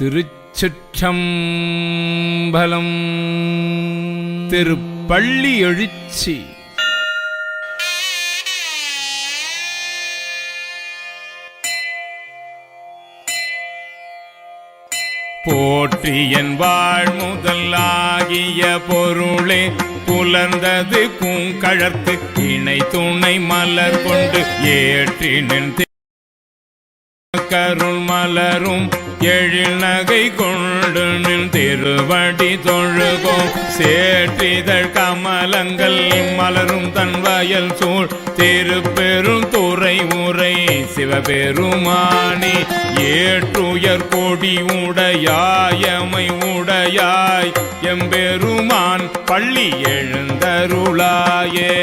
திருச்சிற்றம்பலம். திருப்பள்ளி எழுச்சி. போற்றியன் வாழ் முதலாகிய பொருளே புலர்ந்தது பூங்கழற்கு இணை துணை மலர் கொண்டு ஏற்றினின் கருள் மலரும் எழில் நகை கொண்டு நின் திருவடி தொழுகோம். சேற்றிதழ் கமலங்கள் மலரும் தன் வயல் சூழ். திருப்பெரும் துறை உரை சிவபெருமானி ஏற்றுயர் கொடி உடையாயமை உடையாய் எம்பெருமான் பள்ளி எழுந்தருளாயே.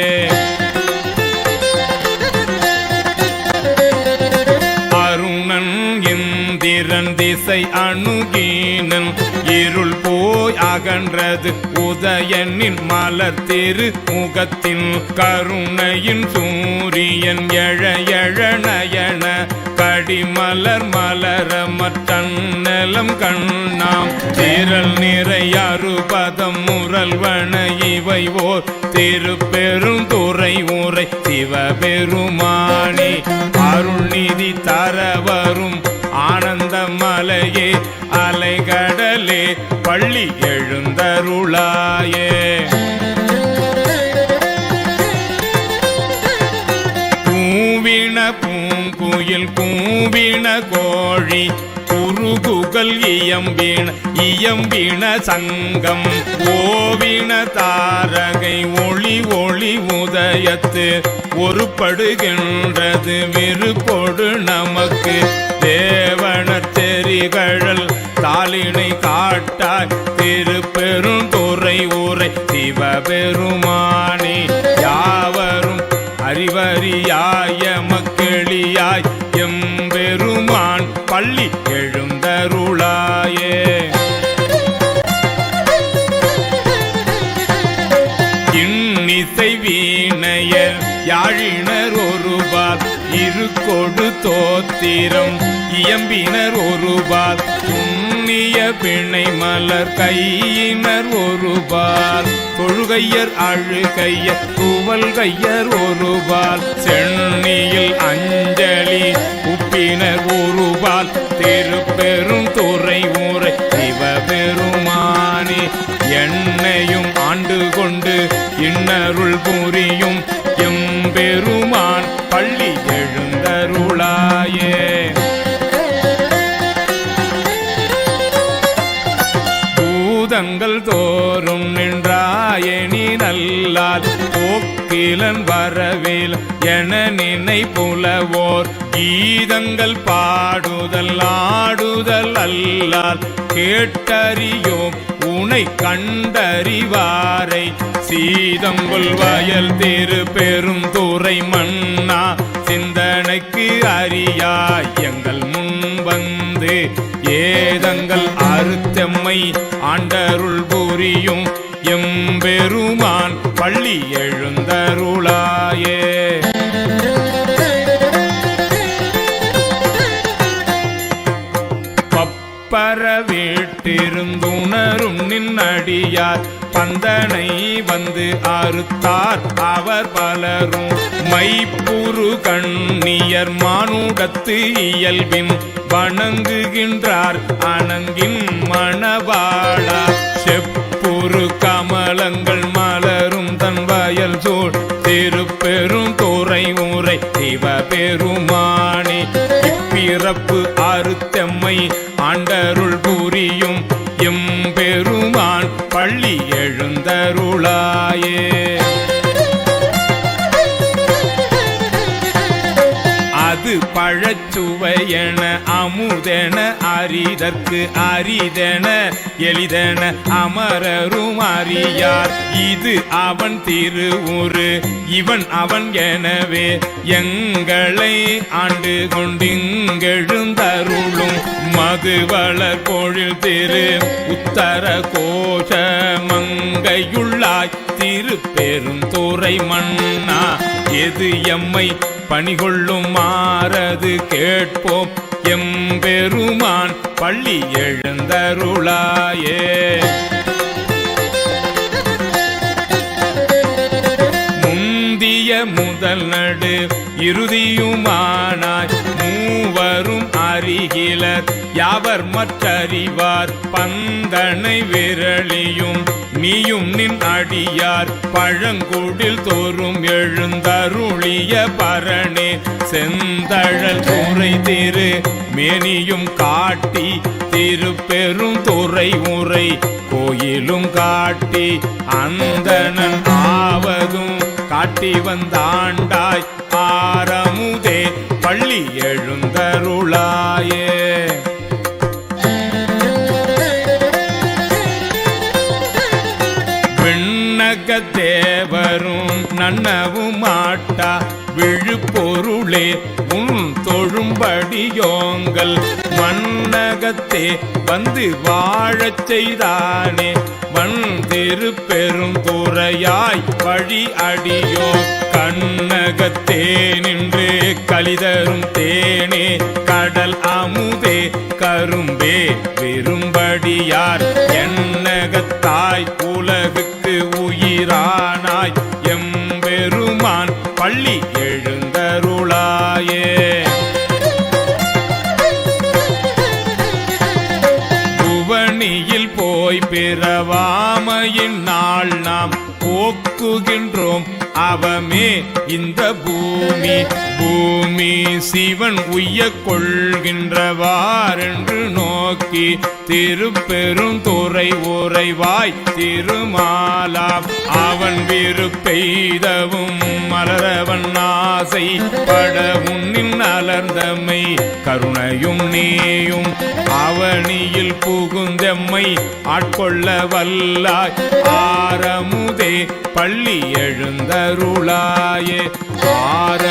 திசை அணுகீனன். இருள் போய் அகன்றது உதயனின் மலர் திரு முகத்தின் கருணையின் சூரியன் எழ எழ நயன கடிமலர் மலர மற்றநலம் கண்ணாம். திரள் நிறையாறு பதம் முரல்வன இவை ஓர் திருப்பெரும் துறை உரை. சிவபெருமானி அருள்நிதி தரவரும் ஆனந்த மலையே அலைகடலே பள்ளி எழுந்தருளாயே. பூவின பூங்குயில் கூவின கோழி குறுகுகள் இயம்பின இயம்பின சங்கம். ஓவின தாரகை ஒளி ஒளி உதயத்து ஒருப்படுகின்றது விருப்பொடு நமக்கு. திகழல் தாளினை காட்டாய் திருப்பெரும் துறை உரை சிவபெருமானி. யாவரும் அறிவறியாய மக்களியாய் எம்பெருமான் பள்ளி எழுந்தருளாயே. இருக்கொடு தோத்திரம். இயம்பினர் ஒருபால் புண்ணிய பிணை மலர் கையினர் ஒருபால் தொழுகையர் அழுகையர் துவல் கையர் ஒருபால் சென்னியில் அஞ்சலி உப்பினர் ஒருபால் திருப்பெரும் துறை ஊரை சிவபெருமானி என்னையும் ஆண்டு கொண்டு இன்னருள் புரியும் நல்லால் போக்கிலன் வரவேல் என நினை புலவோர். கீதங்கள் பாடுதல் ஆடுதல் அல்லால் கேட்டறியோம் உனை கண்டறிவாரை. சீதங்கொள் வயல் திரு பெரும் துறை மன்னா. சிந்தனைக்கு அறியாய் எங்கள் முன் வந்து ஏதங்கள் அறுத்தம்மை ஆண்டருள் புரியும். எம்பெருமான் பள்ளி எழுந்தருளாயே. பப்பர வீட்டிருந்துணரும் நின்னடியார் பந்தனை வந்து அறுத்தார் அவர் பலரும். மைப்புரு கண்ணியர் மானுடத்து இயல்பின் வணங்குகின்றார் அணங்கின் மணவாளா. நூறு கமலங்கள் மலரும் தன் வயல் சூழ். திருப்பெரும் துறை உரை சிவபெருமானி இப்பிறப்பு அறுத்தம்மை ஆண்டருள் புரியும் எம்பெருமான் பள்ளி எழுந்தருளாயே. அது பழச்சுவையென அமுதென அரிதற்கு அரிதென எளிதென அமரரும் அறியார். இது அவன் திருவுரு இவன் அவன் எனவே எங்களை ஆண்டு கொண்டிங்கெழுந்தருளும் மதுவளர் கோழில் திரு உத்தர கோஷ மங்கையுள்ளாய் திருப்பெருந்துறை மன்னா எது எம்மை பணிகொள்ளும் மாறது கேட்போம். எம் பெருமான் பள்ளி எழுந்தருளாயே. முந்திய முதல் நடு இறுதியுமானாய் மூவரும் அறிகிலர். யாவர் மற்றறிவார் பந்தனை விரலியும் நீயும் நின் அடியார். பழங்குடில் தோறும் எழுந்தருளிய பரணே செந்தழல் துறை திரு மேனியும் காட்டி திருப்பெரும் துறை உரை கோயிலும் காட்டி அந்தனன் ஆவதும் காட்டி வந்தாண்டாய் ஆரமுதே பள்ளி எழுந்தருளாயே. நன்னவும் மாட்டா விழுப்பொருளே உன் தொழும்படியோங்கள். மன்னகத்தே வந்து வாழச் செய்தானே வந்திரு பெருந்துறையாய் வழி அடியோ. கண்ணகத்தே நின்று கலிதரும் தேனே கடல் அமுதே கரும்பே விரும்படியார். என்னகத்தாய் உலகுக்கு உயிரான எம்பெருமான் எழுந்தருளாயே. புவனியில் போய் பிறவாமையின் நாள் நாம் போக்குகின்றோம். அவமே இந்த பூமி. பூமி சிவன் உய்ய கொள்கின்றவாரென்று நோக்கி திருப்பெரும் துறை உறைவாய் திருமாலாம் அவன் விருப்பெய்தவும் மலரவன் ஆசை பட உன்னின் அலர்ந்தமை கருணையும் நீயும் அவனியில் புகுந்தெம்மை ஆட்கொள்ள வல்லாய். ஆரமுதே பள்ளி எழுந்தருளாயே ஆறு